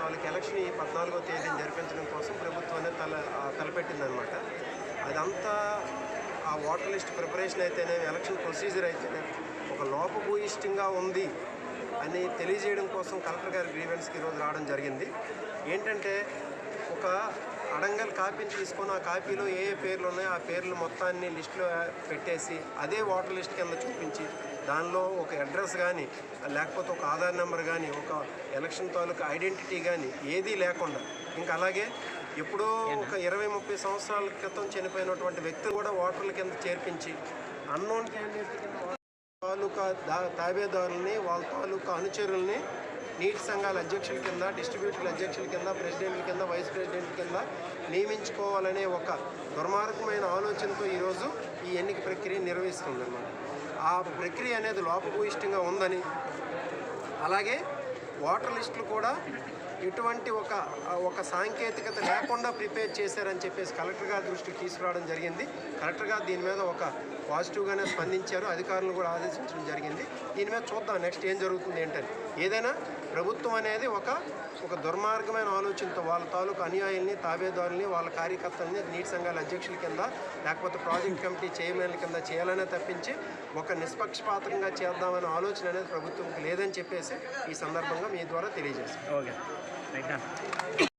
వాళ్ళకి ఎలక్షన్ ఈ పద్నాలుగో తేదీని జరిపించడం కోసం ప్రభుత్వాన్ని తల తలపెట్టిందనమాట. అదంతా ఆ ఓటర్ లిస్ట్ ప్రిపరేషన్ అయితేనే ఎలక్షన్ ప్రొసీజర్ అయితేనే ఒక లోపభూయిష్టంగా ఉంది అని తెలియజేయడం కోసం కలెక్టర్ గారి గ్రీవెన్స్కి ఈరోజు రావడం జరిగింది. ఏంటంటే ఒక అడంగల్ కాపీని తీసుకొని ఆ కాపీలో ఏ ఏ పేర్లు ఉన్నాయో ఆ పేర్లు మొత్తాన్ని లిస్టులో పెట్టేసి అదే ఓటర్ లిస్ట్ కింద చూపించి దానిలో ఒక అడ్రస్ కానీ లేకపోతే ఒక ఆధార్ నెంబర్ కానీ ఒక ఎలక్షన్ తాలూకా ఐడెంటిటీ కానీ ఏదీ లేకుండా ఇంకా అలాగే ఎప్పుడో ఒక ఇరవై ముప్పై సంవత్సరాల క్రితం చనిపోయినటువంటి వ్యక్తులు కూడా ఓటర్ల కింద చేర్పించి అన్నోన్ క్యాండిడేట్ కింద తాలూకా దా తాబేదారుల్ని వాళ్ళ తాలూకా అనుచరుల్ని నీటి సంఘాల అధ్యక్షుల కింద డిస్ట్రిబ్యూటర్ల అధ్యక్షుల కింద ప్రెసిడెంట్ల కింద వైస్ ప్రెసిడెంట్ కింద నియమించుకోవాలనే ఒక దుర్మార్గమైన ఆలోచనతో ఈరోజు ఈ ఎన్నిక ప్రక్రియ నిర్వహిస్తుందన్నమాట. ఆ ప్రక్రియ అనేది లోపభూయిష్టంగా ఉందని అలాగే ఓటర్ లిస్టులు కూడా ఎటువంటి ఒక ఒక సాంకేతికత లేకుండా ప్రిపేర్ చేశారని చెప్పేసి కలెక్టర్ గారి దృష్టికి తీసుకురావడం జరిగింది. కలెక్టర్ గారు దీని మీద ఒక పాజిటివ్గానే స్పందించారు. అధికారులను కూడా ఆదేశించడం జరిగింది. దీని మీద చూద్దాం నెక్స్ట్ ఏం జరుగుతుంది ఏంటని. ఏదైనా ప్రభుత్వం అనేది ఒక ఒక దుర్మార్గమైన ఆలోచనతో వాళ్ళ తాలూకు అనుయాయుల్ని తాబేదారుల్ని వాళ్ళ కార్యకర్తల్ని నీటి సంఘాల అధ్యక్షుల కింద లేకపోతే ప్రాజెక్ట్ కమిటీ చైర్మన్ల కింద చేయాలనే తప్పించి ఒక నిష్పక్షపాతంగా చేద్దామనే ఆలోచన అనేది ప్రభుత్వంకి లేదని చెప్పేసి ఈ సందర్భంగా మీ ద్వారా తెలియజేస్తాం ఓకే. Ahí está.